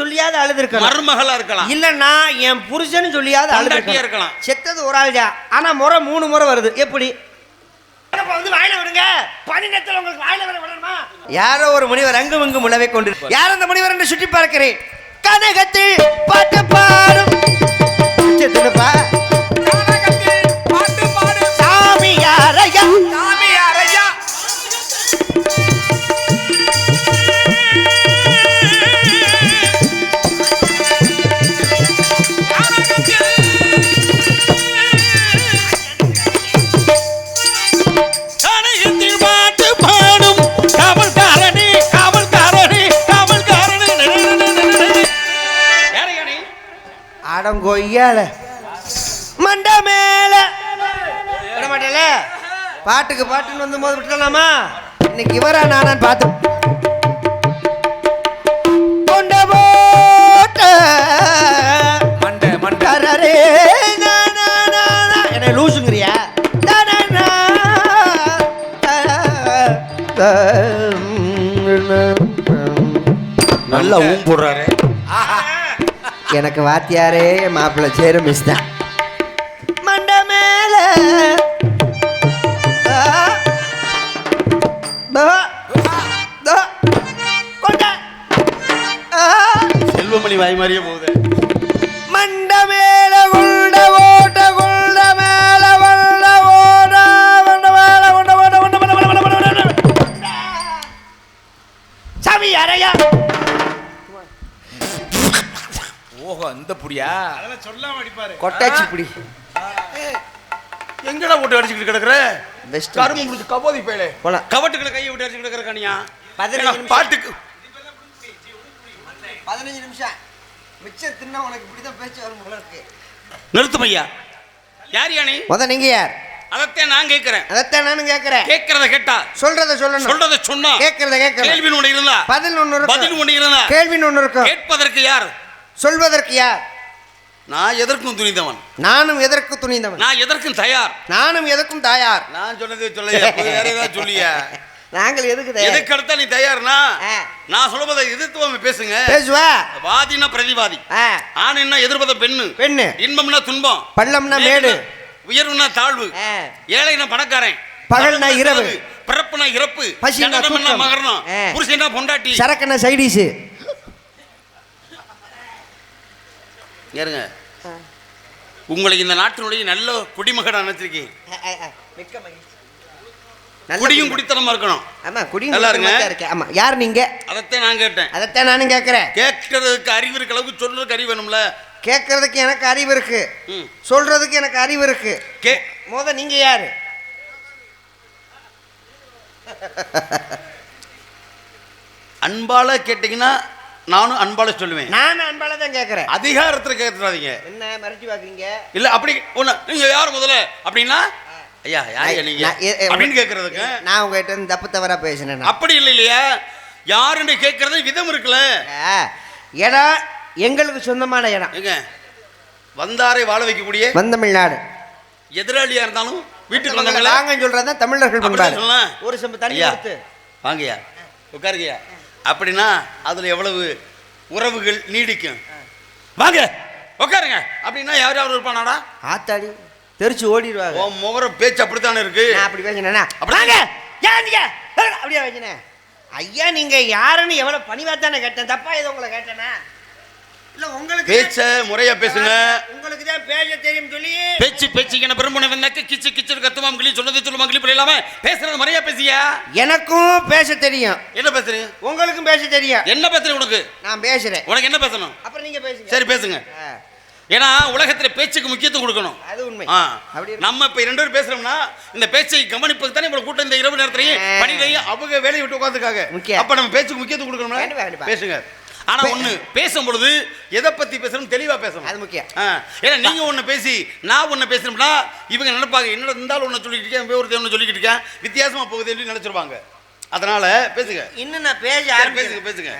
சொல்லியாவது அழுது இருக்கலாம் மருமகளா இருக்கலாம். இல்லன்னா என் புருஷன் சொல்லியாவது அழுது பொண்டாட்டியா இருக்கலாம். செத்தது ஒரு ஆள் தான் ஆனா முறை மூணு முறை வருது. எப்படி? அப்ப வந்து வாயில விடுங்க. பனி நேரத்துல உங்களுக்கு வாயில வர விடணுமா? யாரோ ஒரு முனிவர் அங்கு இங்கு முழவை கொண்டு யார் அந்த முனிவர் என்று சுற்றி பார்க்கிறேன்? கனகத்தில் பாட்டு பாடும். அடங்கொய்யால மண்ட மேல. விட மாட்டேல? பாட்டுக்கு பாட்டுன்னு வந்து போது விட்டுலாமா இன்னைக்கு இவரா நானான்னு பார்த்து கொண்ட போட்ட மண்டை மண்டை. கரரே நா, நா, நா, நா. என்ன லூசுங்கிறியா? நல்லா ஊம் போடுறாரு எனக்கு வாத்தியாரே மாப்பிள்ளை சேரும் மிஸ் தான். சொல்லாம அடிப்பாரு. கொட்டாச்சி பிடி. எங்கடா போட்டு அடிச்சுக்கிட்டு கிடக்குற? பெஸ்ட் கரும்பு முடிச்சு கபோதி பேலே போலாம். கவட்டுக்களை கையை விட்டு அடிச்சுக்கிட்டு கிடக்குற கனியா? பதினஞ்சு நிமிஷம். பாட்டுக்கு. பதினஞ்சு நிமிஷம். மிச்சம் தின்னா உனக்கு இப்படிதான் பேச்சு வரும் போல இருக்கு. நிறுத்தும் ஐயா யார் யானி முத நீங்க யார்? அதைத்தான் நான் கேட்கிறேன். அதைத்தான் நானும் கேட்கறேன். கேட்கறத கேட்டா. சொல்றத சொல்லணும். சொல்றத சொன்னா. கேட்கறத கேட்கணும் கேள்வி ஒண்ணு இருந்தா. பதில் ஒண்ணு பதில் ஒண்ணு இருந்தா. கேள்வி ஒண்ணு இருக்கும். கேட்பதற்கு யார்? சொல்வதற்கு யார்? நான் எதற்கும் துணிந்தவன். நானும் எதற்கு துணிந்தவன். நான் எதற்கும் தயார். நானும் எதற்கும் தாயார். நான் சொன்னதே சொல்லையா? வேற ஏதாவது சொல்லியா? நாங்கள் எதுக்கு எதுக்கு அடுத்தா நீ தயார்னா. நான் சொல்லுவதை எதிர்த்து பேசுங்க. பேசுவா? வாதினா பிரதிவாதி. ஆ, ஆண் என்ன எதிர்ப்பத பெண்ணு. பெண்ணு. இன்பம்னா துன்பம். பள்ளம்னா மேடு. உயர்வுனா தாழ்வு. ஏழைனா பணக்காரன். பகல்னா இரவு. பிறப்புனா இறப்பு. பசினா. மகரணம். புருஷனா பொண்டாட்டி. சரக்குன்னா சைடிஷு. ஏறுங்க. உங்களுக்கு இந்த நாட்டினுடைய நல்ல குடிமகன் நினைச்சிருக்கேன் மிக்க மகிழ்ச்சி. குடியும் குடி. குடித்தனமா இருக்கணும். ஆமா குடியும் நல்லா இருக்கேன். ஆமா யார் நீங்க? அதைத்தான் நான் கேட்டேன். அதைத்தான் நானும் கேட்கறேன் கேட்கறதுக்கு அறிவு இருக்க அளவுக்கு சொல்றதுக்கு அறிவு வேணும்ல. கேட்கறதுக்கு எனக்கு அறிவு இருக்கு. சொல்றதுக்கு எனக்கு அறிவு இருக்கு. கே முத நீங்க யாரு? அன்பால கேட்டீங்கன்னா நானும் அன்பால சொல்லுவேன். நான் அன்பால தான் கேட்கறேன் அதிகாரத்துல கேட்டுறாதீங்க. என்ன மறைச்சு பாக்குறீங்க? இல்ல அப்படி ஒண்ணு நீங்க யார் முதல்ல? அப்படின்னா ஐயா யார் நீங்க? அப்படின்னு கேட்கறதுக்கு நான் உங்ககிட்ட இருந்து தப்பு தவறா பேசினேன். அப்படி இல்லை இல்லையா? யாருன்னு கேட்கறது விதம் இருக்குல்ல. இடம் எங்களுக்கு சொந்தமான இடம் வந்தாரை வாழ வைக்கக்கூடிய வந்தமிழ்நாடு. எதிராளியா இருந்தாலும் வீட்டுக்கு வந்தவங்க வந்தவங்கள? நாங்கன்னு சொல்றதுதான் தமிழர்கள். ஒரு செம்பு தண்ணி ஐயா கொடுத்து. வாங்கய்யா. உட்காருங்கய்யா. அப்படின்னா அதுல எவ்வளவு உறவுகள் நீடிக்கும்? வாங்க உட்காருங்க அப்படின்னா யார் யார் இருப்பானாடா? ஆத்தாடி தெரிச்சு ஓடிடுவாங்க. உன் முகர பேச்சு அப்படித்தானே இருக்கு? நான் அப்படி பேசினேனா? அப்படி- வாங்க ஏன் நீங்க? ஏய், அப்படியே பேசினேன். ஐயா நீங்க யாருன்னு எவ்வளவு பணிவா தானே கேட்டேன். தப்பா ஏதோ உங்களை உங்களுக்கு பேச்ச முறையா பேசுங்க. உங்களுக்கு தான் பேச தெரியும் சொல்லி? பேச்சு பேச்சு என பெருமுனவன் நக்கு கிச்சு கிச்சு கத்துமாம் கிளி சொன்னது சொல்லுமா கிளி இல்லாம பேசுறது முறையா பேசியா? எனக்கும் பேச தெரியும். என்ன பேசுறீங்க உங்களுக்கும் பேச தெரியும். என்ன பேசுறீங்க உனக்கு? நான் பேசுறேன். உனக்கு என்ன பேசணும்? அப்புறம் நீங்க பேசுங்க. சரி பேசுங்க. ஏன்னா உலகத்துல பேச்சுக்கு முக்கியத்துவம் கொடுக்கணும். அது உண்மை. நம்ம இப்ப ரெண்டு பேரும் பேசுறோம்னா இந்த பேச்சை கவனிப்புக்கு தானே இவ்வளவு கூட்டம் இந்த இரவு நேரத்திலேயே ஆ. பணியிலேயே அவங்க வேலையை விட்டு உட்காந்துருக்காங்க. அப்ப நம்ம பேச்சுக்கு முக்கியத்துவம் கண்டிப்பா. பேசுங்க. ஆனா ஒண்ணு பேசும் பொழுது எதை பத்தி பேசணும் தெளிவா பேசணும் அது முக்கியம். ஏன்னா நீங்க ஒண்ணு பேசி நான் ஒண்ணு பேசணும்னா இவங்க நினைப்பாங்க என்னோட இருந்தாலும் ஒண்ணு சொல்லிட்டு இருக்கேன் ஒருத்தர் ஒண்ணு சொல்லிக்கிட்டு இருக்கேன் வித்தியாசமா போகுதுன்னு நினைச்சிருவாங்க அதனால பேசுங்க இன்னும் நான் பேச. பேசுங்க, பேசுங்க.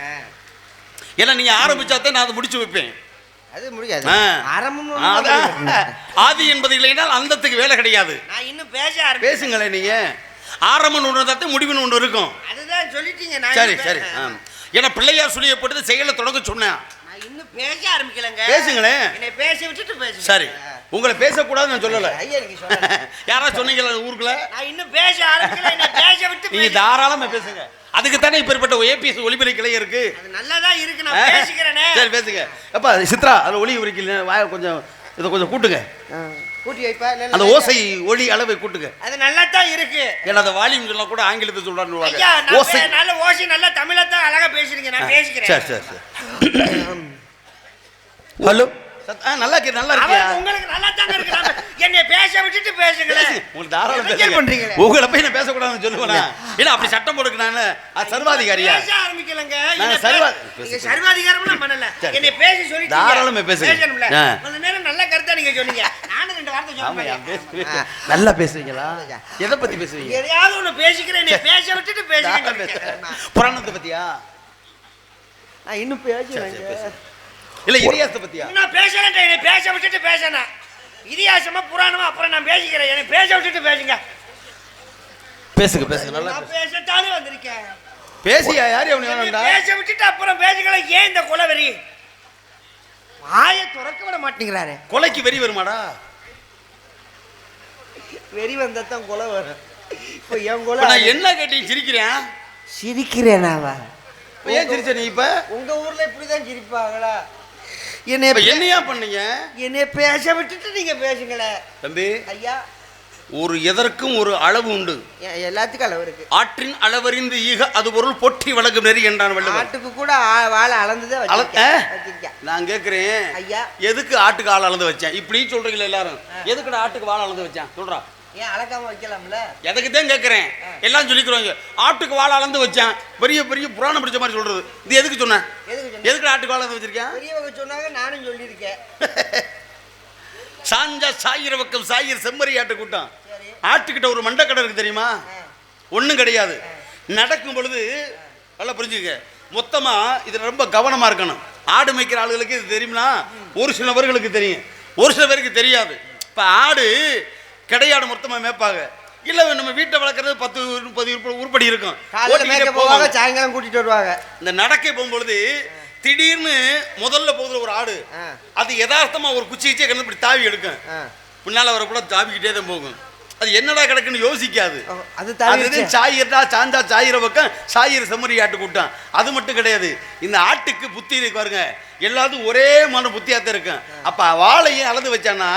ஏன்னா நீங்க ஆரம்பிச்சா தான் நான் அதை முடிச்சு வைப்பேன் அது முடியாது. ஆரம்பம். ஆதி என்பது இல்லைனால் அந்தத்துக்கு வேலை கிடையாது நான் இன்னும் பேச பேசுங்களேன் நீங்க ஆரம்பம் ஒன்று தான் முடிவுன்னு ஒன்று இருக்கும் அதுதான் சொல்லிட்டீங்க சரி சரி ஆ. ஏன்னா பிள்ளையார் சொல்லியப்பட்டது செயலை தொடங்க சொன்னேன். இன்னும் பேச ஆரம்பிக்கலங்க. பேசுங்களேன். என்னை பேச விட்டுட்டு பேசுங்க. சரி. உங்களை பேசக்கூடாதுன்னு நான் சொல்லல. யாரா சொன்னீங்களா ஊருக்குள்ள? நான் இன்னும் பேச ஆரம்பிக்கல. என்னை பேச விட்டு நீங்க. தாராளமா பேசுங்க. அதுக்கு தானே இப்பேற்பட்ட ஏபிஎஸ் ஒளிபெறை கிளை இருக்கு. அது நல்லதா இருக்கு. நான் பேசிக்கிறேனே. சரி பேசுங்க. அப்பா சித்ரா அதுல ஒளி உரிக்கல வாய கொஞ்சம் இதை கொஞ்சம் கூட்டுங்க. கூட்டி வைப்பா அந்த. ஓசை ஒளி அளவை கூட்டுங்க. அது நல்லா தான் இருக்கு. ஏன்னா அந்த வால்யூம் சொன்னா கூட ஆங்கிலத்தை சொல்றான்னு நான் ஓசை. நல்ல ஓசி நல்ல தமிழா தான் அழகா பேசுறீங்க. நான் பேசிக்கிறேன். சரி சரி சரி. ஹலோ? நல்லா இருக்கு நல்லா இருக்கியா அவர் உங்களுக்கு நல்லா தாங்க இருக்கு என்னை பேச விட்டுட்டு பேசுங்களேன். பேசு. உங்களுக்கு தாராளம் என்ன பேசுங்க. பண்றீங்களே? உங்களை போய் நான் பேசக்கூடாதுன்னு சொல்லுவேனா? இல்ல. அப்படி சட்டம் போடுக்கு நான் அது சர்வாதிகாரியா? பேச ஆரம்பிக்கலங்க. நான் என்னை சர்வா- பே- நீங்க சர்வாதிகாரம்லாம் பண்ணல. என்னை பேச சொல்லி தாராளமா பேசுங்க. பேசணும்ல. நேரம் நல்ல கருத்தா நீங்க சொன்னீங்க. ரெண்டு வார்த்தை நல்லா பேசுவீங்களா எதை பத்தி பேசுவீங்க எதையாவது ஒண்ணு பேசிக்கிறேன் பேச விட்டுட்டு தாராளமா பேசுங்க பேசு. புராணத்தை பத்தியா? நான் இன்னும் சரி, சரி, பேசு. இல்ல இதிகாசத்தை பத்தியா? நான் பேசுறேன் என்னை பேச விட்டுட்டு பேசணும் இதிகாசமா புராணமா அப்புறம் நான் பேசிக்கிறேன். என்னை பேச விட்டுட்டு பேசுங்க. பேசுங்க பேசுங்க நல்லா. பேசத்தானே வந்திருக்கேன். பேசியா யாரு அவனு பேச விட்டுட்டு அப்புறம் பேசிக்கலாம் ஏன் இந்த குலவெறி? வாயை துறக்க விட மாட்டேங்கிறாரு. கொலைக்கு வெறி வருமாடா? வெறி வந்தா தான் கொலை வரும். இப்போ என் கொலை நான் என்ன கேட்டீங்க சிரிக்கிறேன் சிரிக்கிறேனாவா ஏன் சிரிச்ச நீ இப்ப? உங்க ஊர்ல இப்படிதான் சிரிப்பாங்களா? என்னை இப்ப என்னையா பண்ணீங்க? என்னை பேச விட்டுட்டு நீங்க பேசுங்களேன் தம்பி. ஐயா. ஒரு எதற்கும் ஒரு அளவு உண்டு. எல்லாத்துக்கும் அளவு இருக்கு. ஆற்றின் அளவறிந்து ஈக அது பொருள் பொற்றி வழங்கும் நெறி என்றான் வள்ளுவர். ஆட்டுக்கு கூட வாழை அளந்துதான் அள- வச்சிருக்கேன் ஆ? வச்சிருக்கேன். நான் கேக்குறேன். ஐயா. எதுக்கு ஆட்டுக்கு ஆள் அளந்து வச்சேன்? இப்படி சொல்றீங்களா எல்லாரும். எதுக்குடா ஆட்டுக்கு வாழை அளந்து வச்சேன்? சொல்றா. ஏன் அளக்காம வைக்கலாம்ல? எதுக்கு தான் கேட்குறேன் எல்லாம் சொல்லிக்கிறோங்க ஆட்டுக்கு வாழை அளந்து வச்சேன். பெரிய பெரிய புராணம் பிடிச்ச மாதிரி சொல்றது. இது எதுக்கு சொன்னேன் எதுக்கு எதுக்கு ஆட்டுக்கு வாழை அளந்து வச்சிருக்கேன்? பெரியவங்க சொன்னாங்க நானும் சொல்லியிருக்கேன். சாஞ்சா சாயிர பக்கம் சாயிர செம்மறி ஆட்டு கூட்டம். ஆட்டுக்கிட்ட ஒரு மண்டக்கடை இருக்கு தெரியுமா. ஒன்றும் கிடையாது. நடக்கும் பொழுது நல்லா புரிஞ்சுக்க. மொத்தமா இதுல ரொம்ப கவனமா இருக்கணும். ஆடு மேய்க்கிற ஆளுகளுக்கு இது தெரியுமா ஒரு சில பேர்களுக்கு தெரியும். ஒரு சில பேருக்கு தெரியாது. இப்ப ஆடு கிடையாடு மொத்தமா மேய்ப்பாங்க. இல்ல நம்ம வீட்டை வளர்க்குறது பத்து முப்பது உருப்ப- உருப்படி இருக்கும். சாயங்காலம் கூட்டிட்டு வருவாங்க. இந்த நடக்கை போகும்பொழுது திடீர்னு முதல்ல போகுதுல ஒரு ஆடு. அது யதார்த்தமா ஒரு குச்சி குச்சியை கிடந்து இப்படி தாவி எடுக்கும். பின்னால வர கூட தாவிக்கிட்டே தான் போகும். அது என்னடா கிடக்குன்னு யோசிக்காது. அது அது தவிர்த்து சாயிரா சாஞ்சா சாயிர பக்கம் சாயிர செம்மறி ஆட்டு கூட்டம் அது மட்டும் கிடையாது. இந்த ஆட்டுக்கு புத்தி இருக்கு பாருங்க. எல்லாத்துக்கும் ஒரே மன புத்தியாத்தான் இருக்கும். அப்ப வாழையும் அளந்து வச்சானா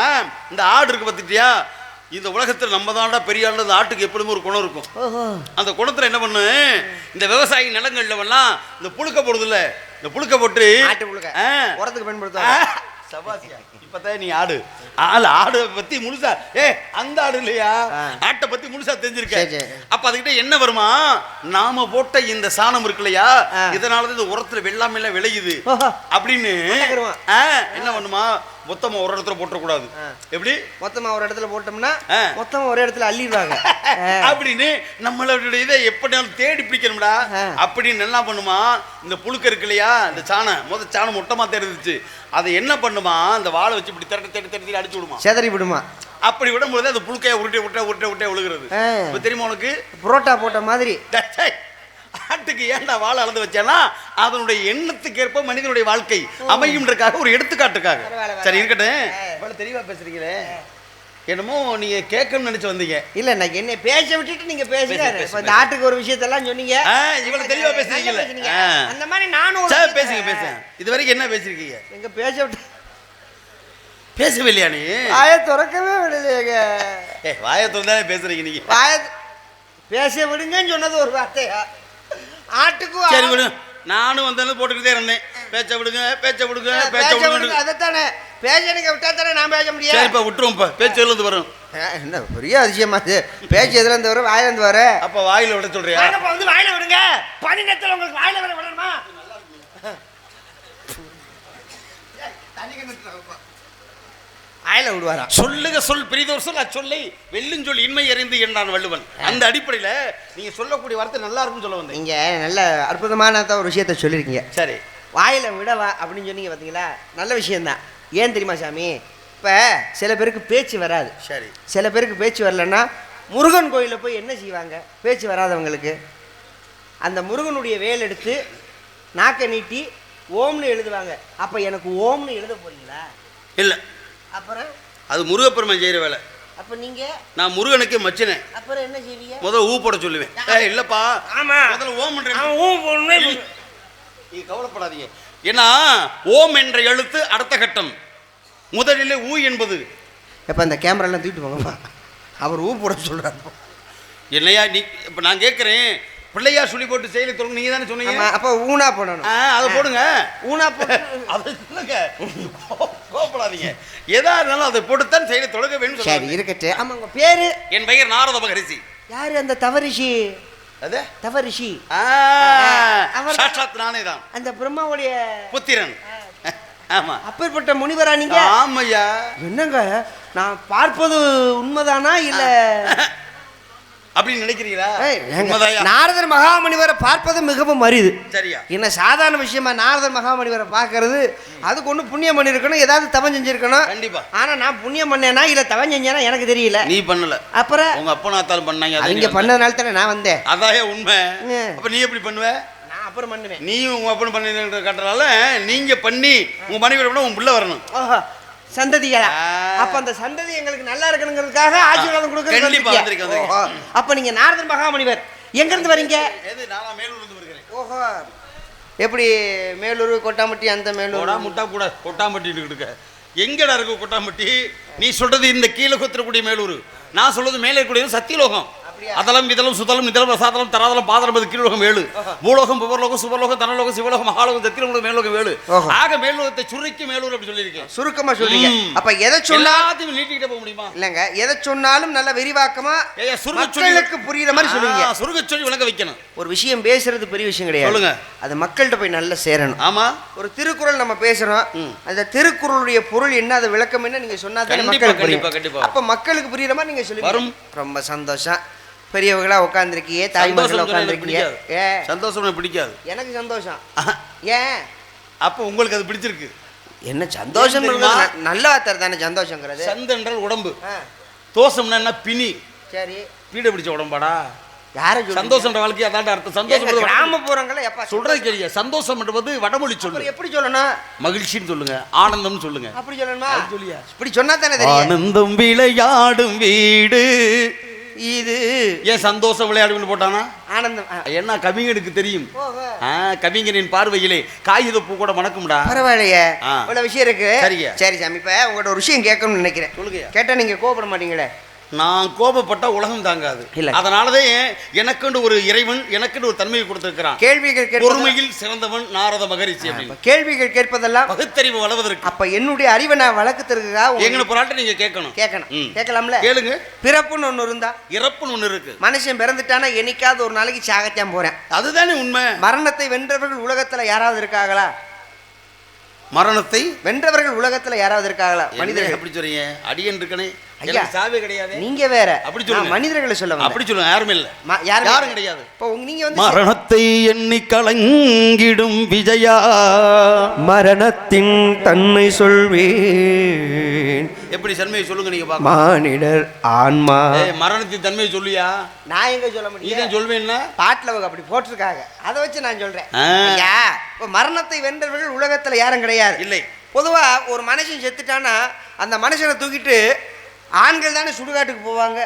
இந்த ஆடு இருக்கு பார்த்துட்டியா? இந்த உலகத்துல நம்ம தான்டா பெரிய ஆள் இந்த ஆட்டுக்கு எப்பொழுதுமே ஒரு குணம் இருக்கும். அந்த குணத்துல என்ன பண்ணு? இந்த விவசாய நிலங்கள்ல எல்லாம் இந்த புழுக்க போடுதுல்ல. இந்த புழுக்க போட்டு ஆட்டு புழுக்க. உரத்துக்கு பயன்படுத்துவாங்க. சபாசியா. இப்பதான் நீ ஆடு. ஆள் ஆடு பத்தி முழுசா ஏ அந்த ஆடு இல்லையா. ஆட்டை பத்தி முழுசா தெரிஞ்சிருக்க. சரி, சரி. அப்ப அதுகிட்ட என்ன வருமா? நாம போட்ட இந்த சாணம் இருக்கு இல்லையா. இதனாலதான் இந்த உரத்துல வெள்ளாமை எல்லாம் விளையுது. அப்படின்னு என்ன பண்ணுமா? மொத்தமா ஒரு இடத்துல போட்டுறக்கூடாது ஆ. எப்படி மொத்தமா ஒரு இடத்துல போட்டோம்னா ஆ. மொத்தமா ஒரு இடத்துல அள்ளிடுவாங்க. அப்படின்னு நம்மளுடைய இதை எப்படினாலும் தேடி பிடிக்கணும்டா. அப்படின்னு என்ன பண்ணுமா இந்த புழுக்க இருக்கு இல்லையா இந்த சாணம் முத சாணம் மொட்டமா தெரிஞ்சிச்சு அதை என்ன பண்ணுமா அந்த வாழை வச்சு இப்படி திரட்டு திரட்டு திரட்டி அடிச்சு விடுமா செதறி விடுமா அப்படி விடும்போது அந்த புழுக்கைய உருட்டை உருட்டை உருட்டை உருட்டை விழுகிறது தெரியுமா உனக்கு புரோட்டா போட்ட மாதிரி ஆட்டுக்கு ஏன்டா வாழை அளந்து வச்சேன்னா அதனுடைய எண்ணத்துக்கு ஏற்ப மனிதனுடைய வாழ்க்கை அமையும்ன்றக்காக ஒரு எடுத்துக்காட்டுக்காக. சரி இருக்கட்டும். இவ்வளவு தெளிவா பேசுறீங்களே. என்னமோ நீங்க கேட்கணும்னு நினைச்சு வந்தீங்க. இல்ல நான் என்ன பேச விட்டுட்டு நீங்க பேசுங்க இந்த ஆட்டுக்கு ஒரு விஷயத்தெல்லாம் சொன்னீங்க. இவ்வளவு தெளிவா பேசுறீங்கல்ல. ஆ. அந்த மாதிரி நானும் சரி பேசுங்க பேசுங்க. இது வரைக்கும் என்ன பேசிருக்கீங்க? எங்க பேச விட்டு பேசவே இல்லையா நீ? வாயை திறக்கவே விடலையேங்க ஏ வாயை திறந்தாலே பேசுறீங்க நீங்க. வாய பேச விடுங்கன்னு சொன்னது ஒரு வார்த்தையா? ஆட்டுக்கும் சரி விடு. நானும் வந்தாலும் போட்டுக்கிட்டே இருந்தேன். பேச்ச விடுங்க பேச்ச விடுங்க பேச பேச்ச விடுங்க. அதைத்தானே. பேச நீங்க விட்டா தானே நான் பேச முடியும்? சரிப்பா விட்டுருவோம் இப்ப. பேச்சு இருந்து வரும்? என்ன பெரிய அதிசயமா இது. பேச்சு எதுல இருந்து வரும் வாயில இருந்து வர? அப்ப வாயில விட சொல்றியா? வாங்கப்பா வந்து வாயில விடுங்க? பனி நேரத்துல உங்களுக்கு வாயில வர விடணுமா? வாயில விடுவாரா? சொல்லுக சொல் பெரிதோர் சொல் அச்சொல்லை வெல்லுஞ் சொல் இன்மை அறிந்து என்றான் வள்ளுவன். அந்த அடிப்படையில நீங்க சொல்லக்கூடிய வார்த்தை நல்லா இருக்கும்னு சொல்ல வந்தேன். நீங்க நல்ல அற்புதமான ஒரு விஷயத்த சொல்லியிருக்கீங்க சரி. வாயில விடவா அப்படின்னு சொன்னீங்க பார்த்தீங்களா நல்ல விஷயம்தான். ஏன் தெரியுமா சாமி? இப்போ சில பேருக்கு பேச்சு வராது. சரி. சில பேருக்கு பேச்சு வரலன்னா முருகன் கோயிலில் போய் என்ன செய்வாங்க? பேச்சு வராதவங்களுக்கு. அந்த முருகனுடைய வேல் எடுத்து நாக்கை நீட்டி ஓம்னு எழுதுவாங்க. அப்ப எனக்கு ஓம்னு எழுத போறீங்களா? இல்லை. அப்புறம்? அது முருகப்பெருமான் செய்கிற வேலை. அப்ப நீங்க? நான் முருகனுக்கு மச்சினேன் அப்புறம் என்ன செய்வீங்க? முதல்ல ஊ போட சொல்லுவேன். ஏய் இல்லப்பா. ஆமா. முதல்ல ஓம்ன்றேன் அவன் ஊம் போடணுமே நீங்க கவலைப்படாதீங்க. ஏன்னா ஓம் என்ற எழுத்து அடுத்த கட்டம். முதலிலே ஊ என்பது. எப்ப அந்த கேமராலாம் தூக்கிட்டு போங்கப்பா. அவர் ஊ போட சொல்றாரு. என்னையா நீ இப்போ நான் கேட்குறேன் பிள்ளையார் சொல்லி போட்டு செயலை தொடங்க நீங்க தானே சொன்னீங்க? அப்ப ஊனா போடணும். அதை போடுங்க. ஊனா போட்டு அது இல்லைங்க கோ- கோவப்படாதீங்க. எதா இருந்தாலும் அதை போட்டுத்தான் செயலை தொடங்க வேண்டும் சரி. இருக்கட்டு ஆமா உங்க பேரு? என் பெயர் நாரத மகரிஷி யாரு அந்த தவரிஷி? அது? தவரிஷி. சாட்சாத் நானே தான். அந்த பிரம்மாவுடைய புத்திரன். ஆமா. அப்பேற்பட்ட முனிவரா நீங்க? ஆமையா. என்னங்க? நான் பார்ப்பது உண்மைதானா இல்ல அப்படின்னு நினைக்கிறீங்களா? நாரதர் மகாமுனிவரை பார்ப்பது மிகவும் அரிது. சரியா. என்ன சாதாரண விஷயமா நாரதர் மகாமுனிவரை பார்க்கறது? அதுக்கு ஒண்ணு புண்ணியம் பண்ணியிருக்கணும் ஏதாவது தவம் செஞ்சிருக்கணும். கண்டிப்பா. ஆனா நான் புண்ணியம் பண்ணேனா இல்ல தவம் செஞ்சேனா எனக்கு தெரியல. நீ பண்ணல. அப்புறம்? உங்க அப்பா நாத்தாலும் பண்ணாங்க அவங்க. பண்ணதுனால தானே நான் வந்தேன். அதாய உண்மை. அப்ப நீ எப்படி பண்ணுவ? நான் அப்புறம் பண்ணுவேன். நீ உங்க அப்பன் பண்ணி கட்டுறதால நீங்க பண்ணி உங்க மனைவி உங்க பிள்ளை வரணும். சந்ததிகளா. அப்ப அந்த சந்ததி எங்களுக்கு நல்லா இருக்கணுங்கிறதுக்காக ஆசீர்வாதம் கொடுக்கறது. அப்ப நீங்க நாரதர் மகாமுனிவர் எங்க இருந்து வரீங்க ஓஹோ. எப்படி மேலூர் கொட்டாம்பட்டி அந்த மேலூர்? முட்டா கூட கொட்டாம்பட்டி இருக்க. எங்கடா இருக்கு கொட்டாம்பட்டி? நீ சொல்றது இந்த கீழே கொத்தரக்கூடிய மேலூர். நான் சொல்றது மேலே இருக்கக்கூடியது சத்தியலோகம்? அதலம் இதலம் சுதலம் நிதலம் ரசாதலம் தராதலம் பாதலம் அது கீழலோகம் ஏழு. பூலோகம் புவர்லோகம் சுவர்லோகம் தனலோகம் சிவலோகம் மகாலோகம் தத்திரலோகம் மேலோகம் ஏழு. ஆக மேலோகத்தை சுருக்கி மேலூர் அப்படி சொல்லியிருக்கேன். சுருக்கமா சொல்றீங்க. ம். அப்ப எதை சொன்னா எல்லாத்தையும் நீட்டிக்கிட்டே போக முடியுமா? இல்லங்க. எதை சொன்னாலும் நல்ல விரிவாக்கமா சொல்லி- மக்களுக்கு புரியுற மாதிரி சொல்லுவீங்க. ஆ, சுருங்க சொல்லி விளங்க வைக்கணும். ஒரு விஷயம் பேசுறது பெரிய விஷயம் கிடையாது. சொல்லுங்க. அது மக்கள்கிட்ட போய் நல்லா சேரணும். ஆமா. ஒரு திருக்குறள் நம்ம பேசுறோம். அந்த திருக்குறளுடைய பொருள் என்ன அது விளக்கம் என்ன நீங்க சொன்னா மக்களுக்கு புரியும். அப்ப மக்களுக்கு புரியுற மாதிரி நீங்க சொல்லுங்க வரும். ரொம்ப சந்தோஷம். பெரியவங்களா உட்காந்துருக்கீங்க தாய்மார்களா சந்தோஷம் சொன்னா எனக்கு உட்காந்துருக்கீங்க பிடிக்காது. ஏ? சந்தோஷம் எனக்கு பிடிக்காது. எனக்கு சந்தோஷம். ஏன்? அப்ப உங்களுக்கு அது பிடிச்சிருக்கு. என்ன சந்தோஷம்? நல்ல வார்த்தை தானே சந்தோஷங்கிறது. சந்த என்றால் உடம்பு. தோஷம்னா என்ன? பிணி. சரி. பீடை பிடிச்ச உடம்பாடா? யாரை சொல்றீங்க? சந்தோஷம் வாழ்க்கை அதான்டா அர்த்தம். சந்தோஷம். கிராமப்புறங்கள எப்பா சொல்றது கேளுங்க. சந்தோஷம் என்பது வடமொழி சொல்லு அப்புறம் எப்படி சொல்லணும்? மகிழ்ச்சின்னு சொல்லுங்க. ஆனந்தம்னு சொல்லுங்க. அப்படி சொல்லணுமா? சொல்லியா? இப்படி சொன்னா தானே தெரியும். ஆனந்தம் விளையாடும் வீடு. இது. ஏன் சந்தோஷம் விளையாடுன்னு போட்டானா? ஆனந்தம் என்ன கவிஞனுக்கு தெரியும்? கவிஞனின் பார்வையிலே காகித பூ கூட மணக்கும்டா. பரவாயில்லையே. இவ்வளவு விஷயம் இருக்கு. சரி சாமி இப்ப உங்கள்ட்ட ஒரு விஷயம் கேட்கணும்னு நினைக்கிறேன். சொல்லுங்கய்யா. கேட்டா நீங்க கோபப்பட மாட்டீங்களே? நான் கோபப்பட்டா உலகம் தாங்காது. இல்ல. அதனாலதான் எனக்குன்னு ஒரு இறைவன் எனக்குன்னு ஒரு தன்மையை கொடுத்திருக்கிறான். கேள்விகள் பொறுமையில் சிறந்தவன் நாரத மகரிஷி கேள்விகள் கேட்பதெல்லாம் பகுத்தறிவு வளர்வதற்கு. அப்ப என்னுடைய அறிவை நான் வளர்க்கறதுக்காக எங்கன போராட்ட நீங்க கேட்கணும். கேட்கணும். கேட்கலாம்ல? கேளுங்க. பிறப்புன்னு ஒண்ணு இருந்தா? இறப்புன்னு ஒண்ணு இருக்கு. மனுஷன் பிறந்துட்டானா என்னைக்காவது ஒரு நாளைக்கு சாகத்தான் போறேன். அதுதானே உண்மை. மரணத்தை வென்றவர்கள் உலகத்துல யாராவது இருக்காங்களா? மரணத்தை வென்றவர்கள் உலகத்துல யாராவது இருக்காங்களா? மனிதர்கள். எப்படி சொல்றீங்க? அடியன் இருக்கனே. ஐயா. சாவே கிடையாது. நீங்க வேற. அப்படி சொல்லுங்க. மனிதர்களை சொல்ல. அப்படி சொல்லுங்க யாருமே இல்ல. ம- யாருமே யாரும் கிடையாது. இப்போ நீங்க வந்து மரணத்தை எண்ணி கலங்கிடும் விஜயா. மரணத்தின் தன்மை சொல்வேன். எப்படி தன்மையை சொல்லுங்க நீங்க பாக்க மானிடர் ஆன்மா. ஏய் மரணத்தின் தன்மையை சொல்லியா? நான் எங்க சொல்ல நீ முடியும் தான் சொல்வேன்னா? பாட்டில் அவங்க அப்படி போட்டிருக்காங்க. அதை வச்சு நான் சொல்றேன். ஐயா இப்போ மரணத்தை வென்றவர்கள் உலகத்துல யாரும் கிடையாது. இல்லை. பொதுவா ஒரு மனுஷன் செத்துட்டானா அந்த மனுஷனை தூக்கிட்டு ஆண்கள் தானே சுடுகாட்டுக்கு போவாங்க?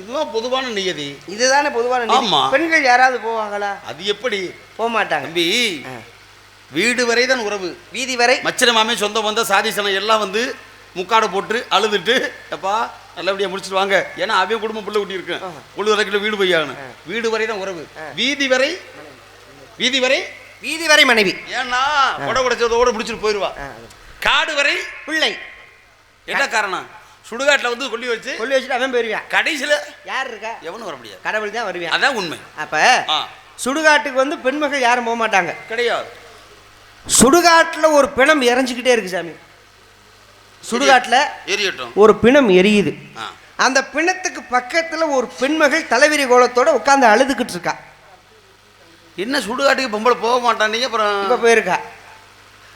இதுதான் பொதுவான நியதி. இதுதானே பொதுவான. ஆமா. பெண்கள் யாராவது போவாங்களா? அது எப்படி? போக மாட்டாங்க தம்பி. வீடு வரை தான் உறவு. வீதி வரை? மச்சன மாமே சொந்தம் வந்த சாதிசனம் எல்லாம் வந்து முக்காடை போட்டு அழுதுட்டு அப்பா நல்லபடியா முடிச்சுட்டு வாங்க. ஏன்னா அவன் குடும்பம் பிள்ளை குட்டி இருக்கு. உழுது வரைக்கும் வீடு போய் ஆகணும். வீடு வரை தான் உறவு வீதி வரை? வீதி வரை? வீதி வரை மனைவி. ஏன்னா கொடை குடைச்சதோட முடிச்சுட்டு போயிடுவா. காடு வரை? பிள்ளை. என்ன காரணம்? சுடுகாட்டில் வந்து கொல்லி வச்சு சொல்லி வச்சுட்டு அவன் போயிருவான் கடைசியில் யார் இருக்கா? எவனும் வர முடியாது. கடவுள் தான் வருவான் அதான் உண்மை. அப்ப சுடுகாட்டுக்கு வந்து பெண்மகள் யாரும் போக மாட்டாங்க. கிடையாது. சுடுகாட்டுல ஒரு பிணம் இறஞ்சிக்கிட்டே இருக்கு சாமி. சுடுகாட்டுல எரியட்டும். ஒரு பிணம் எரியுது. அந்த பிணத்துக்கு பக்கத்துல ஒரு பெண்மகள் தலைவிரி கோலத்தோட உட்காந்து அழுதுகிட்டு இருக்கா. என்ன சுடுகாட்டுக்கு பொம்பளை போக மாட்டானீங்க இப்ப அப்புறம் போயிருக்கா.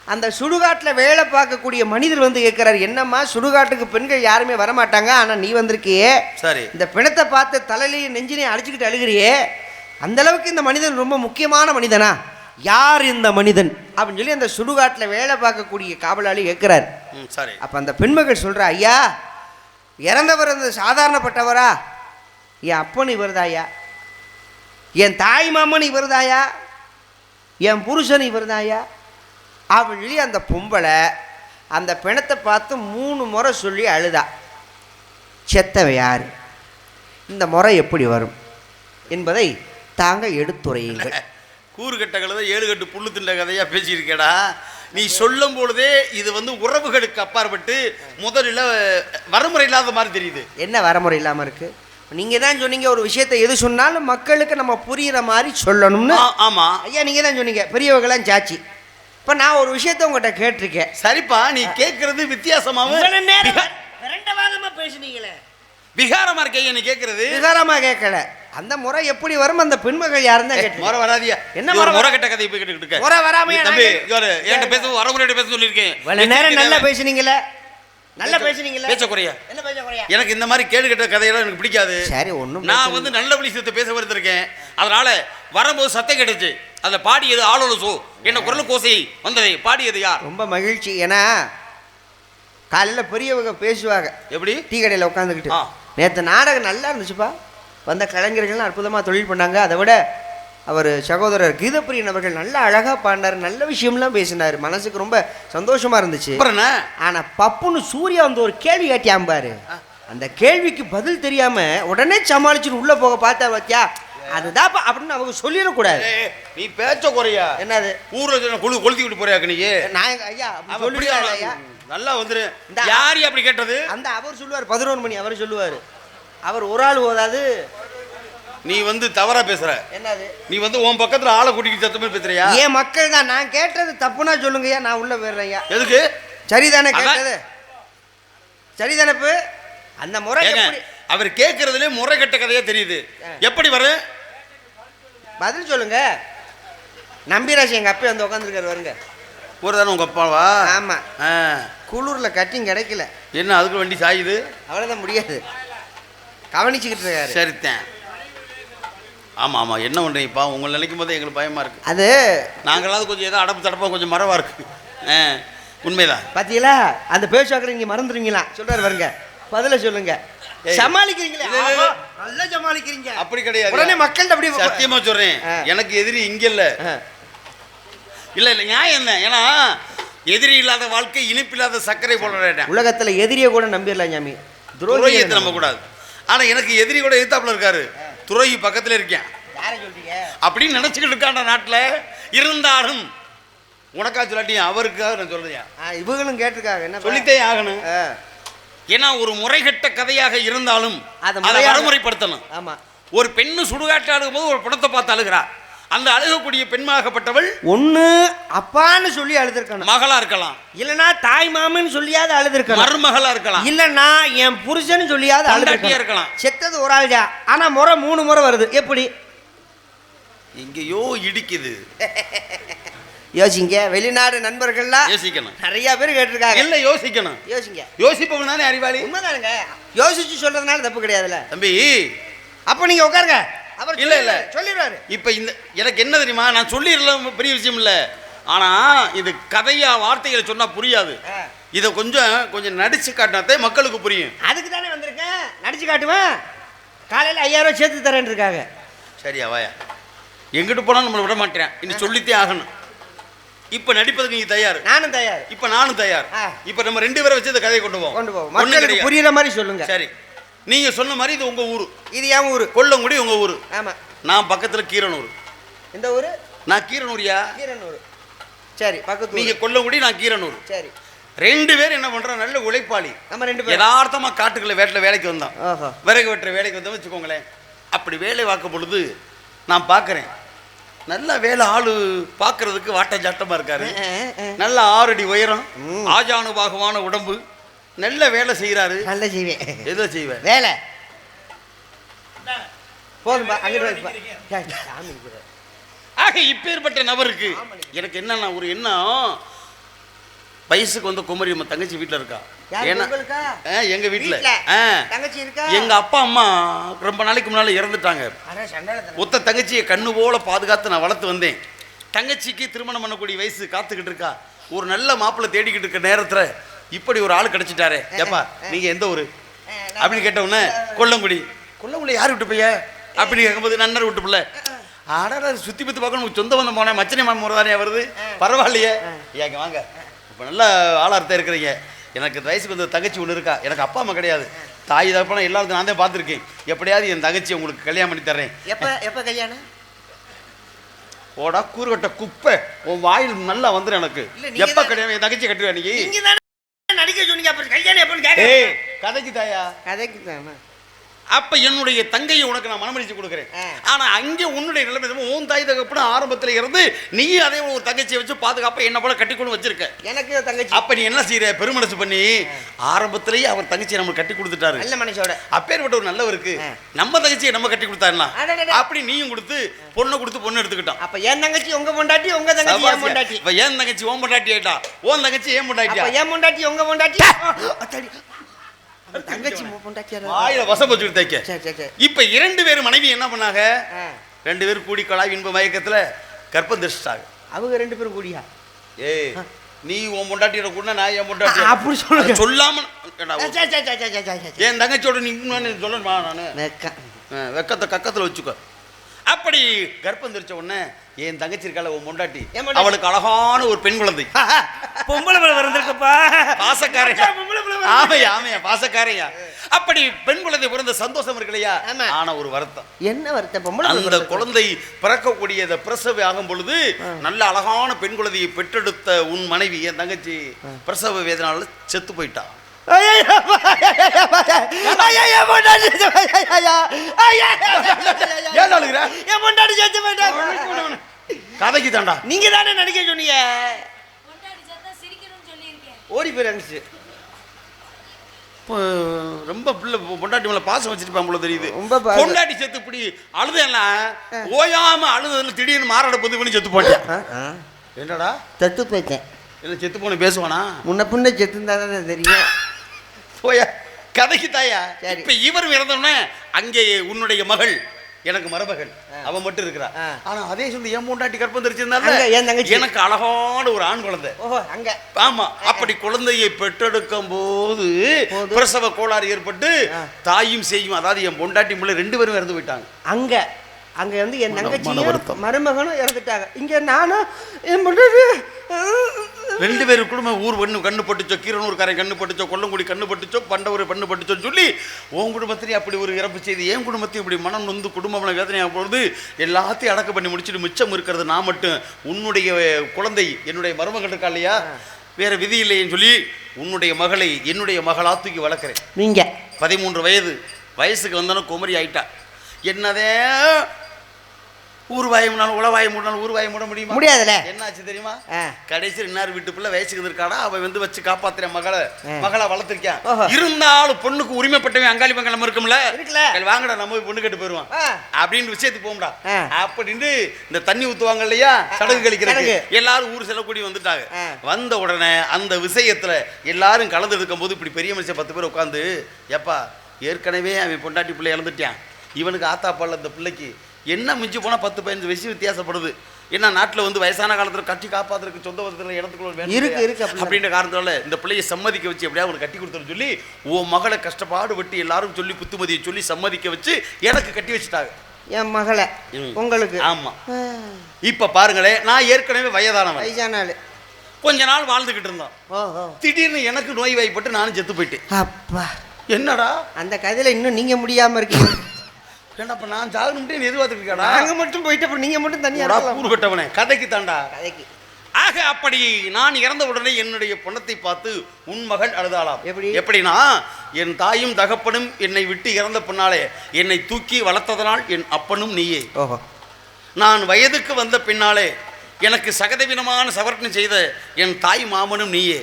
அந்த சுடுகாட்டுல வேலை பார்க்கக்கூடிய மனிதர் வந்து கேட்கிறாரு என்னம்மா சுடுகாட்டுக்கு பெண்கள் யாருமே வரமாட்டாங்க? ஆனா நீ வந்திருக்கியே. சரி. இந்த பிணத்தை பார்த்து தலையிலையும் நெஞ்சிலையும் அடிச்சுக்கிட்டு அழுகிறியே. அந்த அளவுக்கு இந்த மனிதன் ரொம்ப முக்கியமான மனிதனா? யார் இந்த மனிதன்? அப்படின்னு சொல்லி அந்த சுடுகாட்டில் வேலை பார்க்கக்கூடிய காவலாளி கேட்குறாரு சரி. அப்போ அந்த பெண்மகள் சொல்கிறா ஐயா இறந்தவர் அந்த சாதாரணப்பட்டவரா? என் அப்பன் இவர்தாயா என் தாய் மாமன் இவர்தாயா என் புருஷன் இவர்தாயா சொல்லி அந்த பொம்பளை அந்த பிணத்தை பார்த்து மூணு முறை சொல்லி அழுதா. செத்தவ யார்? இந்த முறை எப்படி வரும்? என்பதை தாங்கள் எடுத்துரையுங்கள். கூறு கட்ட கழுதை ஏழு கட்டு புல்லு திண்ட கதையா பேசியிருக்கேடா. நீ சொல்லும் பொழுதே இது வந்து உறவுகளுக்கு அப்பாற்பட்டு முதலில் வரைமுறை இல்லாத மாதிரி தெரியுது. என்ன வரமுறை இல்லாமல் இருக்குது நீங்கள் தான் சொன்னீங்க ஒரு விஷயத்தை எது சொன்னாலும் மக்களுக்கு நம்ம புரிகிற மாதிரி சொல்லணும்னு. ஆ, ஆமா. ஐயா நீங்கள் தான் சொன்னீங்க பெரியவங்களாம் சாட்சி. இப்போ நான் ஒரு விஷயத்த உங்கள்கிட்ட கேட்டிருக்கேன். சரிப்பா நீ கேட்கறது வித்தியாசமாவும் விகா- பேசுனீங்களே? விகாரமா இருக்கையா நீ கேட்கறது விகாரமாக கேட்கல அந்த முறை எப்படி வரும்? அந்த பெண்மகள் யாருன்னு தான் கேட்டேன் முறை வராதியா? என்ன முறை முறை வர- கட்ட கதையை போய் கேட்டுக்கிட்டு இருக்க. முறை வராமையா நீ தம்பி என்கிட்ட பேச வரமுறையோட பேச சொல்லியிருக்கேன். நேரம் நல்லா பேசுனீங்களே? நல்லா பேசுனீங்களே? பேச்ச குறையா? என்ன பேச குறையா? எனக்கு இந்த மாதிரி கேடு கட்ட கதையெல்லாம் எனக்கு பிடிக்காது. சரி ஒன்றும் நான் வந்து நல்ல விஷயத்தை பேச வந்திருக்கேன். அதனால வரும்போது சத்தம் கிடைச்சு அதுல பாடியது ஆளோட சோ என்ன குரல் கோசை வந்ததை பாடியது யார்? ரொம்ப மகிழ்ச்சி. ஏன்னா காலையில் பெரியவங்க பேசுவாங்க. எப்படி? டீ கடையில் உட்காந்துக்கிட்டு. நேற்று நாடகம் நல்லா இருந்துச்சுப்பா. வந்த கலைஞர்கள்லாம் அற்புதமாக தொழில் பண்ணாங்க. அதை விட அவர் சகோதரர் கீதப்பிரியன் அவர்கள் நல்லா அழகாக பாடினார். நல்ல விஷயம்லாம் பேசினார். மனசுக்கு ரொம்ப சந்தோஷமாக இருந்துச்சு. ஆனால் பப்புன்னு சூர்யா வந்து ஒரு கேள்வி கேட்டியாம் பாரு. அந்த கேள்விக்கு பதில் தெரியாம உடனே சமாளிச்சுட்டு உள்ளே போக பார்த்தா பாத்தியா? அதுதான்ப்பா அப்படின்னு அவங்க சொல்லிடக்கூடாது. நீ பேச்ச குறையா? என்னது? ஊர்ல சொன்ன குழு கொளுத்தி விட்டு போறியா நீ? நான் ஐயா? ஐயா. நல்லா வந்துரு. இந்த- யார் அப்படி கேட்டது? அந்த அவர் சொல்லுவார் பதினோரு மணி அவர் சொல்லுவார். அவர் ஒரு ஆள் ஓதாது. நீ வந்து தவறா பேசுற. என்னது? நீ வந்து உன் பக்கத்துல ஆளை கூட்டிட்டு சத்தமே பேசுறியா? ஏன் மக்கள் தான். நான் கேட்டது தப்புனா சொல்லுங்கய்யா நான் உள்ள போயிடுறேன்யா எதுக்கு? சரிதானே. கேட்டது? சரிதானப்பு அந்த முறை அவர் கேட்கறதுலே முறை கட்ட கதையா தெரியுது. எப்படி வரும்? பதில் சொல்லுங்க. நம்பிராசி எங்க அப்பா வந்து உட்காந்துருக்காரு வருங்க ஒரு தானே உங்க அப்பாவா? ஆமா. ஆ. குளூர்ல கட்டிங் கிடைக்கல. என்ன அதுக்கு வண்டி சாயுது? அவ்வளவுதான் முடியாது. கவனிச்சுக்கிட்டு இருக்காரு. சரித்தேன் ஆமா ஆமா. என்ன பண்றீங்கப்பா உங்களை நினைக்கும் போது எங்களுக்கு பயமா இருக்கு. அது நாங்களாவது கொஞ்சம் ஏதோ அடப்பு தடப்பா கொஞ்சம் மரவா இருக்கு. ஆ, உண்மைதான். பாத்தீங்களா? அந்த பேச்சுவாக்கில் நீங்க மறந்துடுவீங்களா சொல்றாரு வருங்க பதில சொல்லுங்க. ஏய். சமாளிக்கிறீங்களே? நல்லா சமாளிக்கிறீங்க. அப்படி கிடையாது. உடனே மக்கள்கிட்ட அப்படி சத்தியமா சொல்றேன். எனக்கு எதிரி இங்க இல்ல. இல்ல இல்ல நியாயம் என்ன? ஏன்னா எதிரி இல்லாத வாழ்க்கை இனிப்பில்லாத சர்க்கரை போடுறேன் உலகத்துல எதிரியை கூட நம்பிடலாம் சாமி துரோகியத்தை நம்ப. கூடாது ஆனா எனக்கு எதிரி கூட எதிர்த்தாப்புல இருக்காரு. துரோகி பக்கத்துல இருக்கேன். யாரை சொல்றீங்க? அப்படின்னு நினைச்சுக்கிட்டு இருக்காண்ட நாட்டுல. இருந்தாலும் உனக்கா சொல்லாட்டியும் அவருக்காக நான் சொல்றேன். ஆ, இவங்களும் கேட்டிருக்காங்க. என்ன சொல்லித்தே ஆகணும். ஆ, ஏன்னா ஒரு முறைகெட்ட கதையாக இருந்தாலும் அதை வரமுறைப்படுத்தணும் ஆமா. ஒரு பெண்ணு சுடுகாட்டு அழுகும்போது ஒரு படத்தை பார்த்து அழுகிறா. அந்த அழுகக்கூடிய பெண்மாகப்பட்டவள் ஒண்ணு அப்பான்னு சொல்லி அழுதுருக்கணும். மகளா இருக்கலாம். இல்லனா தாய் மாமன்னு சொல்லியாவது அழுதுருக்கணும். மருமகளா இருக்கலாம். இல்லனா என் புருஷன் சொல்லியாவது அழுதுருக்கணும். இருக்கலாம். செத்தது ஒரு ஆள் தான். ஆனா முறை மூணு முறை வருது. எப்படி? எங்கேயோ இடிக்குது. யோசிங்க. வெளிநாடு நண்பர்கள்லாம் யோசிக்கணும். நிறைய பேர் கேட்டிருக்காங்க. இல்ல யோசிக்கணும். யோசிங்க. யோசிப்பவன் தானே அறிவாளி. உண்மைதானுங்க. யோசிச்சு சொல்றதுனால தப்பு கிடையாதுல்ல. தம்பி. அப்ப நீங்க உட்காருங்க. அவர் இல்ல, இல்ல. சொல்லிடுவாரு, இப்ப இந்த எனக்கு என்ன தெரியுமா? நான் சொல்லிடலாம் பெரிய விஷயம் இல்ல. ஆனா இது கதையா வார்த்தைகளை சொன்னா புரியாது. இதை கொஞ்சம் கொஞ்சம் நடிச்சு காட்டினாத்தே மக்களுக்கு புரியும். அதுக்கு தானே வந்திருக்கேன். நடிச்சு காட்டுவேன். காலையில ஐயாயிரம் சேர்த்து தரேன் இருக்காங்க. சரியா வாயா. எங்கிட்டு போனா நம்மளை விட மாட்டேன். இன்னும் சொல்லித்தே ஆகணும். இப்ப நடிப்பதுக்கு நீ தயார். நானும் தயார். இப்ப நானும் தயார். இப்ப நம்ம ரெண்டு பேரை வச்சு இந்த கதையை கொண்டு போவோம். கொண்டு போவோம். மக்களுக்கு. புரியுற மாதிரி சொல்லுங்க. சரி. நீங்க சொன்ன மாதிரி இது உங்க ஊரு. இது என் ஊரு. கொல்லங்குடி உங்க ஊரு. ஆமா. நான் பக்கத்துல கீரனூர். இந்த ஊரு? நான் கீரனூரியா? கீரனூர். சரி பக்கத்து நீங்க. கொல்லங்குடி நான் கீரனூர். சரி. ரெண்டு பேர் என்ன பண்றோம் நல்ல உழைப்பாளி. நம்ம ரெண்டு பேரும். யதார்த்தமா காட்டுக்குள்ள வேட்டில் வேலைக்கு வந்தோம் விறகு வெட்டுற வேலைக்கு வந்தோம் வச்சுக்கோங்களேன். அப்படி வேலை பார்க்கும் பொழுது நான் பார்க்குறேன். நல்ல வேலை ஆளு பார்க்கறதுக்கு வாட்ட ஜாட்டமா இருக்காரு. நல்ல ஆறடி உயரம் ம். ஆஜானுபாகமான உடம்பு நல்ல வேலை செய்கிறாரு நல்லா செய்வேன் எதோ செய்வேன் வேலை போதும்பா அங்கிட்டு. ஆக இப்பேற்பட்ட நபருக்கு எனக்கு என்னன்னா ஒரு எண்ணம் வயசுக்கு வந்த குமரி நம்ம தங்கச்சி வீட்டில் இருக்கா? ஏன்னா எங்க வீட்டில் தங்கச்சி இருக்கா? எங்க அப்பா அம்மா ரொம்ப நாளைக்கு முன்னால இறந்துட்டாங்க. ஒத்த தங்கச்சியை கண்ணு போல பாதுகாத்து நான் வளர்த்து வந்தேன். தங்கச்சிக்கு திருமணம் பண்ணக்கூடிய வயசு காத்துக்கிட்டு இருக்கா? ஒரு நல்ல மாப்பிள்ளை தேடிக்கிட்டு இருக்க நேரத்துல இப்படி ஒரு ஆள் கிடைச்சிட்டாரே. ஏப்பா நீங்க எந்த ஊரு? அப்படின்னு கேட்ட உடனே கொல்லங்குடி. கொல்லங்குடி யார் விட்டு பைய அப்படின்னு கேட்கும்போது நன்னர் விட்டு பிள்ளை ஆடா சுத்தி பத்தி பார்க்கணும் சொந்த வந்த போனேன் மச்சனை மாமன் முறை வருது பரவாயில்லையே. ஏங்க வாங்க. இப்போ நல்ல ஆளார்த்த இருக்கிறீங்க. எனக்கு வயசுக்கு வந்து தங்கச்சி ஒன்று இருக்கா? எனக்கு அப்பா அம்மா கிடையாது. தாய் தகப்பனா எல்லாரும் நான் தான் பார்த்துருக்கேன். எப்படியாவது என் தங்கச்சி உங்களுக்கு கல்யாணம் பண்ணி தர்றேன். எப்ப எப்ப கல்யாணம்? ஓடா கூறுகட்ட குப்பை. உன் வாயில் நல்லா வந்துடும் எனக்கு. எப்ப கிடையாது என் தங்கச்சி கட்டுவா நீ? நடிக்க சொன்னீங்க அப்புறம் கல்யாணம் கேட்க கதைக்கு தாயா கதைக்கு தானே அப்ப என்னுடைய தங்கையை உனக்கு நான் மனமளிச்சு கொடுக்குறேன். ஆனா அங்கே உன்னுடைய நிலைமை உன் தாய் தகப்பன ஆரம்பத்துல இருந்து நீ அதே ஒரு தங்கச்சியை வச்சு பாதுகாப்பா என்ன போல கட்டிக்கொண்டு வச்சிருக்க. எனக்கு தங்கச்சி. அப்ப நீ என்ன செய்யற பெருமனசு பண்ணி ஆரம்பத்திலேயே அவர் தங்கச்சியை நம்ம கட்டி கொடுத்துட்டாரு. நல்ல மனுஷோட. அப்பேற்பட்ட ஒரு நல்லவருக்கு. நம்ம தங்கச்சியை நம்ம கட்டி கொடுத்தாருலாம். அப்படி நீயும் கொடுத்து பொண்ணை கொடுத்து பொண்ணு எடுத்துக்கிட்டான். அப்ப என் தங்கச்சி உங்க பொண்டாட்டி உங்க தங்கச்சி என் பொண்டாட்டி. இப்ப ஏன் தங்கச்சி ஓன் பொண்டாட்டி ஆயிட்டா ஓன் தங்கச்சி ஏன் பொண்டாட்டியா? அப்ப என் பொண்டாட்டி உங்க பொண்டாட்டி? தங்கச்சி உன் பொண்டாட்டி யாரா? வாயில வசம் வச்சுக்கிட்டு தைக்க சரி சரி சரி இப்ப இரண்டு பேர் மனைவி என்ன பண்ணாங்க. ரெண்டு பேரும் கூடி கலாய் இன்ப மயக்கத்துல கற்பம் தரிச்சிட்டாங்க அவங்க ரெண்டு பேரும் கூடியா? ஏய் நீ உன் பொண்டாட்டியோட கூட நான் என் பொண்டாட்டி அப்படி சொல்லுங்க. சொல்லாம என் தங்கச்சியோட நீ இன்னும் சொல்லணுமா நானு? வெக்கத்தை கக்கத்துல வச்சுக்கோ. அப்படி கர்ப்பம் தெரிச்ச உடனே என் தங்கச்சி இருக்கால உன் பொண்டாட்டி. அவளுக்கு அழகான ஒரு பெண் குழந்தை. பொம்பளை பிறந்திருக்குப்பா. பிள்ளை ஆமையா ஆமையா பாசக்காரையா? அப்படி பெண் குழந்தை பிறந்த சந்தோஷம் இருக்கு இல்லையா. ஆனா ஒரு வருத்தம். என்ன வருத்த பொம்பளை பிள்ளை அந்த. குழந்தை பிறக்கக்கூடிய இந்த பிரசவ ஆகும் பொழுது நல்ல அழகான பெண் குழந்தையை பெற்றெடுத்த உன் மனைவி என் தங்கச்சி பிரசவ வேதனால செத்து போயிட்டா. கதைக்கு தாண்டா நீங்க தானே நடிக்க சொன்னீங்க? ஓடி போயிருந்துச்சு ரொம்ப பிள்ளை பொண்டாட்டி மேல பாசம் வச்சிருப்பான் போல தெரியுது. ரொம்ப. பொண்டாட்டி செத்து இப்படி அழுதெல்லாம் ஓயாம அழுதுல திடீர்னு மாரட பொது பண்ணி செத்து போட்டேன் என்னடா? தத்து போயிட்டேன். இல்ல செத்து போன பேசுவானா? முன்ன பின்ன செத்து தானே தெரியும். போயா கதைக்கு தாயா. இப்ப இவர் இறந்தோடனே அங்கே உன்னுடைய மகள் எனக்கு மருமகள் அவன் மட்டும் இருக்கிறா. ஆனா அதே சொல்லி என் மூண்டாட்டி கற்பம் அங்க தெரிச்சிருந்தால என் தங்கச்சி. எனக்கு அழகான ஒரு ஆண் குழந்தை. அங்க. ஆமா அப்படி குழந்தையை பெற்றெடுக்கும் போது? பிரசவ கோளாறு ஏற்பட்டு. தாயும் செய்யும் அதாவது என் பொண்டாட்டி முள்ள ரெண்டு பேரும் இறந்து போயிட்டாங்க. அங்க. அங்க வந்து என் தங்கச்சியும். மருமகனும் இறந்துட்டாங்க. இங்க நானும் என் பொண்டாட்டி ரெண்டு பேரும் குடும்பம் ஊர் பெண்ணு கண்ணு பட்டுச்சோ கீரனூர்காரன் கண்ணு பட்டுச்சோ கொல்லங்குடி கண்ணு பட்டுச்சோ பண்டவர் பெண்ணு பட்டுச்சோன்னு சொல்லி உன் குடும்பத்திலேயே அப்படி ஒரு இறப்பு செய்தி என் குடும்பத்தையும் இப்படி மனம் நொந்து குடும்பம் வேதனையாக பொழுது எல்லாத்தையும் அடக்க பண்ணி முடிச்சுட்டு மிச்சம் இருக்கிறது நான் மட்டும். உன்னுடைய குழந்தை என்னுடைய மருமகள் இருக்கா இல்லையா? வேற விதி இல்லைன்னு சொல்லி உன்னுடைய மகளை என்னுடைய மகளா தூக்கி வளர்க்குறேன். நீங்க. பதிமூன்று வயது. வயசுக்கு வந்தோன்னா குமரி ஆயிட்டா. என்னதே ஊர்வாயம் மூணாலும் உளவாயம் மூணாலும் ஊர்வாயம் மூட முடியுமா? முடியாதுல்ல என்னாச்சு தெரியுமா? ஆ. கடைசியில் இன்னார் வீட்டு பிள்ளை வயசுக்கு இருக்காடா அவன் வந்து வச்சு காப்பாத்துற மகளை. மகளை வளர்த்திருக்கான். இருந்தாலும் பொண்ணுக்கு உரிமைப்பட்டவன் அங்காளி மங்கலம் இருக்கும்ல? வாங்கடா நம்ம பொண்ணு கட்டு போயிருவான். அப்படின்னு விஷயத்துக்கு போகும்டா ஆ. அப்படின்னு இந்த தண்ணி ஊத்துவாங்க இல்லையா? சடங்கு கழிக்கிறது சடங்கு. எல்லாரும் ஊர் செல்லக்கூடி வந்துட்டாங்க. ஆ. வந்த உடனே அந்த விஷயத்துல எல்லாரும் கலந்து இருக்கும் போது இப்படி பெரிய மனுஷன் பத்து பேர் உட்காந்து எப்பா ஏற்கனவே அவன் பொண்டாட்டி பிள்ளை இழந்துட்டான் இவனுக்கு ஆத்தா பால் அந்த பிள்ளைக்கு என்ன மிஞ்சி போனா பத்து பதினஞ்சு வயசு வித்தியாசப்படுது? என்ன நாட்டுல வந்து வயசான காலத்துல கட்டி காப்பாத்துறதுக்கு சொந்த பந்தத்துல இடத்துக்குள்ள இருக்கு? இருக்கு. அப்படின்ற காரணத்தால இந்த பிள்ளையை சம்மதிக்க வச்சு எப்படியாவது ஒரு கட்டி கொடுத்துரு சொல்லி உன் மகளை கஷ்டப்பாடு வெட்டி எல்லாரும் சொல்லி புத்துமதியை சொல்லி சம்மதிக்க வச்சு எனக்கு கட்டி வச்சுட்டாங்க. என் மகளை. உங்களுக்கு. ஆமா. ஆ, இப்ப பாருங்களேன் நான் ஏற்கனவே வயதானவன். வயசான கொஞ்ச நாள் வாழ்ந்துகிட்டு இருந்தோம் திடீர்னு எனக்கு நோய் வாய்ப்பட்டு நானும் செத்து போயிட்டேன். அப்பா. என்னடா? அந்த கதையில இன்னும் நீங்க முடியாம இருக்கீங்க. ஏன்டா நான் ஜாகனும்ட்டே எதிர்பார்த்துருக்கேடா நாங்க மட்டும் போயிட்டு அப்புறம் நீங்க மட்டும் தனியா இருக்கலாம். கூறுகட்டவனே கதைக்கு தாண்டா கதைக்கு. ஆக அப்படி நான் இறந்த உடனே என்னுடைய பொண்ணத்தை பார்த்து உன் மகள் அழுதாளாம். எப்படி? எப்படின்னா என் தாயும் தகப்பனும் என்னை விட்டு இறந்த பின்னாலே என்னை தூக்கி வளர்த்ததனால் என் அப்பனும் நீயே. நான் வயதுக்கு வந்த பின்னாலே எனக்கு சகதவினமான சவர்ணம் செய்த என் தாய் மாமனும் நீயே.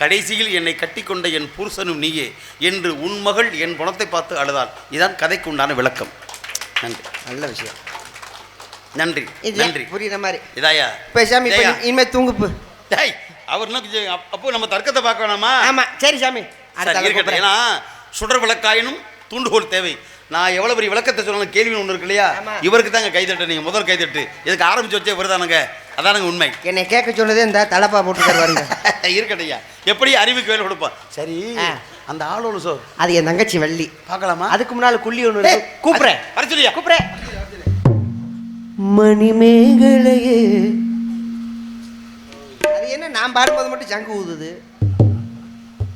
கடைசியில் என்னை கட்டிக்கொண்ட என் புருஷனும் நீயே என்று உன் மகள் என் குணத்தை பார்த்து அழுதாள். இதான் கதைக்கு உண்டான விளக்கம். நன்றி. நல்ல விஷயம். நன்றி நன்றி. புரியுற மாதிரி? இதாயா? பேசாம இப்ப இதாயா? இனிமே தூங்குப்பு டேய் அவர் அப்- அப்போ நம்ம தர்க்கத்தை பார்க்க வேணாமா ஆமா சரி சாமி. இருக்கட்டும். ஏன்னா சுடர் விளக்காயினும் தூண்டுகோல் தேவை. நான் எவ்வளவு பெரிய விளக்கத்தை சொன்னாலும் கேள்வி ஒன்று இருக்கு இல்லையா. இவருக்கு தாங்க கைதட்டு நீங்க முதல் கைதட்டு. இதுக்கு ஆரம்பிச்சு வச்சே வருதானுங்க அதானுங்க உண்மை. என்னை கேட்க சொன்னதே இந்த தலப்பா போட்டு வருங்க இருக்கட்டையா எப்படி அறிவுக்கு வேலை கொடுப்போம்? சரி. அந்த ஆளோட சோ அது என் தங்கச்சி வள்ளி. பார்க்கலாமா? அதுக்கு முன்னால குள்ளி ஒன்று கூப்பிடுறேன். வர சொல்லியா? கூப்பிடுறேன். மணிமேகலையே. அது என்ன நான் பாடும்போது மட்டும் சங்கு ஊதுது?